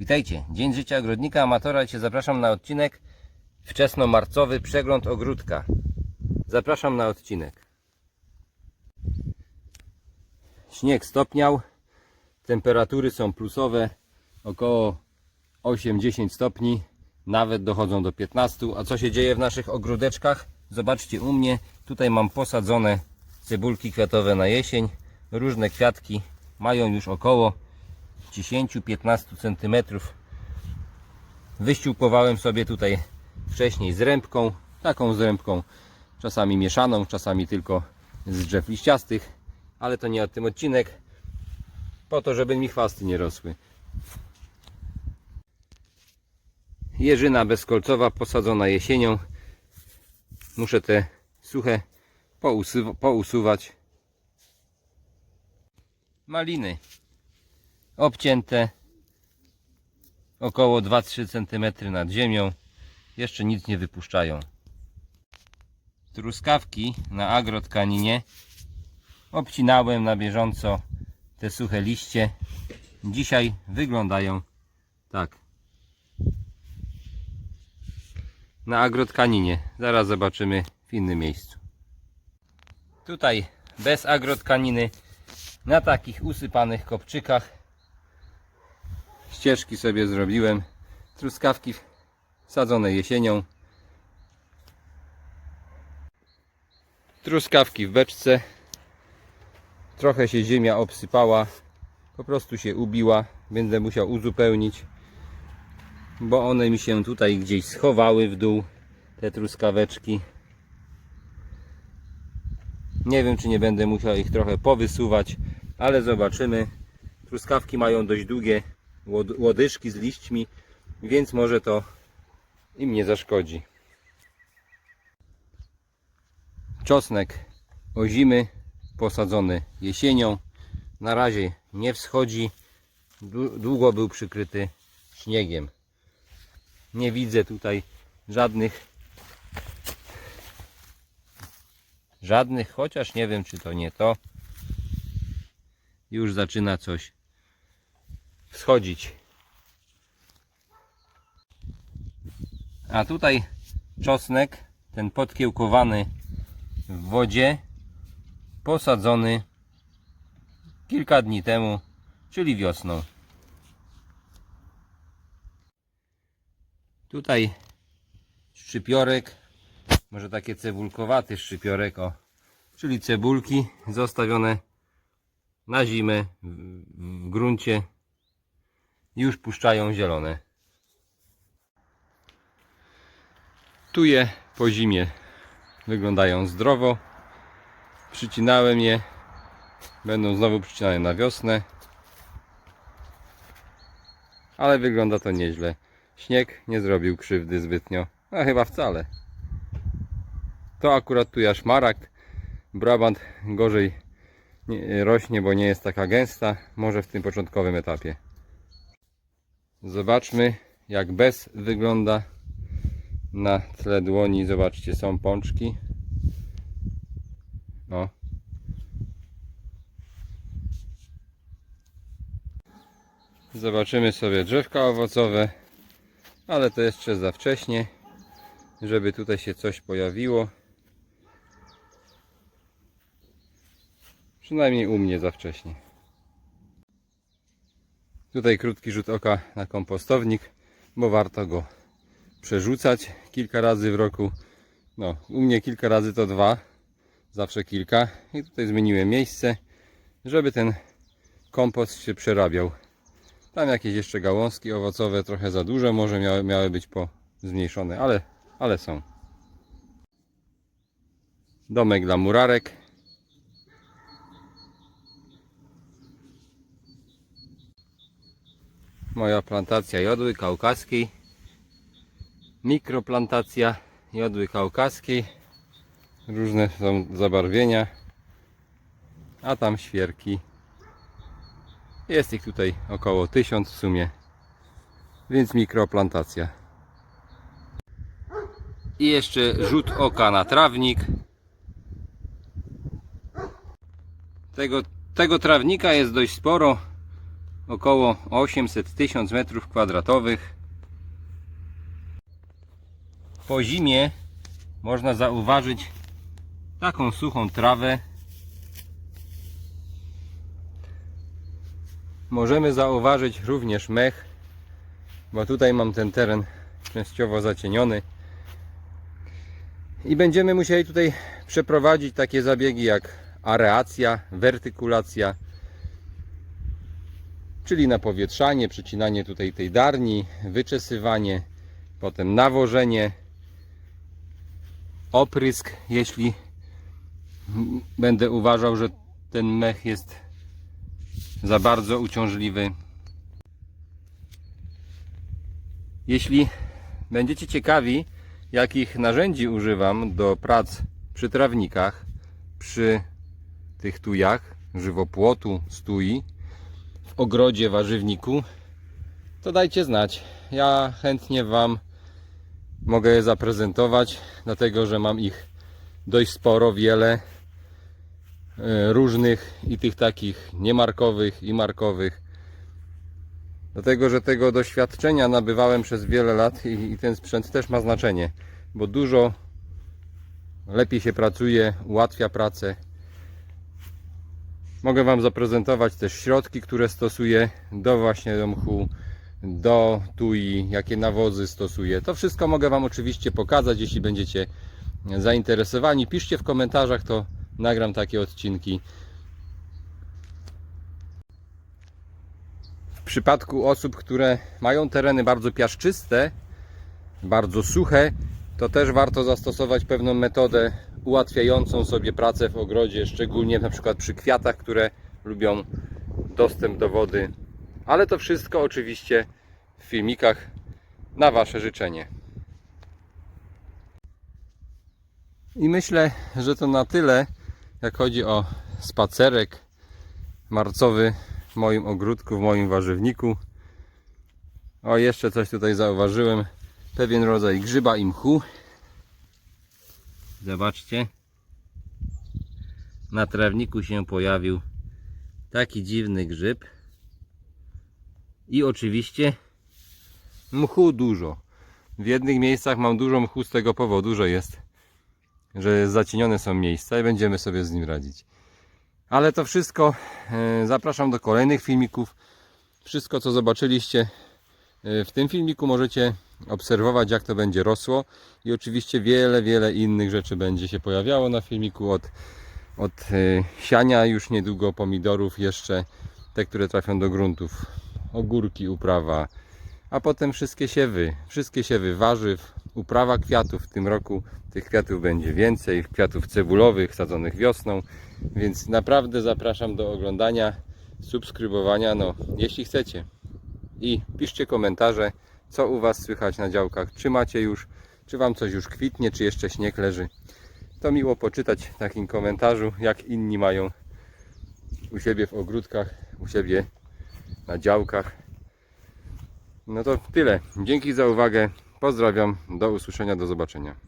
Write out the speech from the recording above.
Witajcie, Dzień Życia Ogrodnika Amatora. Cię zapraszam na odcinek wczesnomarcowy przegląd ogródka. Zapraszam na odcinek. Śnieg stopniał, temperatury są plusowe, około 8-10 stopni, nawet dochodzą do 15. A co się dzieje w naszych ogródeczkach? Zobaczcie u mnie, tutaj mam posadzone cebulki kwiatowe na jesień. Różne kwiatki mają już około 10-15 cm. Wyściółkowałem sobie tutaj wcześniej z rębką, taką z rębką, czasami mieszaną, czasami tylko z drzew liściastych, ale to nie o tym odcinek, po to, żeby mi chwasty nie rosły. Jeżyna bezkolcowa posadzona jesienią. Muszę te suche pousuwa- pousuwać. Maliny obcięte około 2-3 cm nad ziemią. Jeszcze nic nie wypuszczają. Truskawki na agrotkaninie obcinałem na bieżąco te suche liście. Dzisiaj wyglądają tak. Na agrotkaninie. Zaraz zobaczymy w innym miejscu. Tutaj bez agrotkaniny na takich usypanych kopczykach ścieżki sobie zrobiłem. Truskawki sadzone jesienią. Truskawki w beczce. Trochę się ziemia obsypała. Po prostu się ubiła. Będę musiał uzupełnić. Bo one mi się tutaj gdzieś schowały w dół. Te truskaweczki. Nie wiem, czy nie będę musiał ich trochę powysuwać, ale zobaczymy. Truskawki mają dość długie łodyżki z liśćmi, więc może to im nie zaszkodzi. Czosnek ozimy, posadzony jesienią. Na razie nie wschodzi. Dłu- Długo był przykryty śniegiem. Nie widzę tutaj żadnych żadnych, chociaż nie wiem czy to nie to. Już zaczyna coś wschodzić. A tutaj czosnek, ten podkiełkowany w wodzie, posadzony kilka dni temu, czyli wiosną. Tutaj szczypiorek, może takie cebulkowaty szczypiorek, o, czyli cebulki zostawione na zimę w gruncie już puszczają zielone. Tuje po zimie wyglądają zdrowo. Przycinałem je. Będą znowu przycinane na wiosnę. Ale wygląda to nieźle. Śnieg nie zrobił krzywdy zbytnio. A chyba wcale. To akurat tu jaszmarak. Brabant gorzej nie, rośnie, bo nie jest taka gęsta. Może w tym początkowym etapie. Zobaczmy jak bez wygląda na tle dłoni. Zobaczcie, są pączki. O. Zobaczymy sobie drzewka owocowe, ale to jeszcze za wcześnie, żeby tutaj się coś pojawiło. Przynajmniej u mnie za wcześnie. Tutaj krótki rzut oka na kompostownik, bo warto go przerzucać kilka razy w roku. No, u mnie kilka razy to dwa, zawsze kilka. I tutaj zmieniłem miejsce, żeby ten kompost się przerabiał. Tam jakieś jeszcze gałązki owocowe, trochę za duże, może miały, miały być po zmniejszone, ale, ale są. Domek dla murarek. Moja plantacja jodły kaukaskiej. Mikroplantacja jodły kaukaskiej. Różne są zabarwienia. A tam świerki. Jest ich tutaj około 1000 w sumie. Więc mikroplantacja. I jeszcze rzut oka na trawnik. Tego, tego trawnika jest dość sporo. Około 800-1000 metrów kwadratowych. Po zimie można zauważyć taką suchą trawę. Możemy zauważyć również mech, bo tutaj mam ten teren częściowo zacieniony. I będziemy musieli tutaj przeprowadzić takie zabiegi jak areacja, wertykulacja, czyli napowietrzanie, przycinanie tutaj tej darni, wyczesywanie, potem nawożenie, oprysk, jeśli będę uważał, że ten mech jest za bardzo uciążliwy. Jeśli będziecie ciekawi, jakich narzędzi używam do prac przy trawnikach, przy tych tujach, żywopłotu, stui, w ogrodzie warzywniku, to dajcie znać. Ja chętnie Wam mogę je zaprezentować, dlatego że mam ich dość sporo, wiele e, różnych i tych takich niemarkowych i markowych. Dlatego, że tego doświadczenia nabywałem przez wiele lat i, i ten sprzęt też ma znaczenie, bo dużo lepiej się pracuje, ułatwia pracę. Mogę Wam zaprezentować też środki, które stosuję do właśnie do do tui, jakie nawozy stosuję. To wszystko mogę Wam oczywiście pokazać, jeśli będziecie zainteresowani. Piszcie w komentarzach, to nagram takie odcinki. W przypadku osób, które mają tereny bardzo piaszczyste, bardzo suche, to też warto zastosować pewną metodę ułatwiającą sobie pracę w ogrodzie, szczególnie na przykład przy kwiatach, które lubią dostęp do wody. Ale to wszystko oczywiście w filmikach na Wasze życzenie. I myślę, że to na tyle, jak chodzi o spacerek marcowy w moim ogródku, w moim warzywniku. O, jeszcze coś tutaj zauważyłem. Pewien rodzaj grzyba i mchu. Zobaczcie. Na trawniku się pojawił taki dziwny grzyb. I oczywiście mchu dużo. W jednych miejscach mam dużo mchu z tego powodu, że jest, że zacienione są miejsca i będziemy sobie z nim radzić. Ale to wszystko e, zapraszam do kolejnych filmików. Wszystko co zobaczyliście w tym filmiku możecie obserwować jak to będzie rosło i oczywiście wiele, wiele innych rzeczy będzie się pojawiało na filmiku od, od e, siania już niedługo pomidorów jeszcze te, które trafią do gruntów ogórki, uprawa a potem wszystkie siewy, wszystkie siewy warzyw, uprawa kwiatów. W tym roku tych kwiatów będzie więcej, kwiatów cebulowych sadzonych wiosną, więc naprawdę zapraszam do oglądania, subskrybowania, no jeśli chcecie. I piszcie komentarze, co u Was słychać na działkach, czy macie już, czy Wam coś już kwitnie, czy jeszcze śnieg leży. To miło poczytać w takim komentarzu, jak inni mają u siebie w ogródkach, u siebie na działkach. No to tyle. Dzięki za uwagę. Pozdrawiam. Do usłyszenia. Do zobaczenia.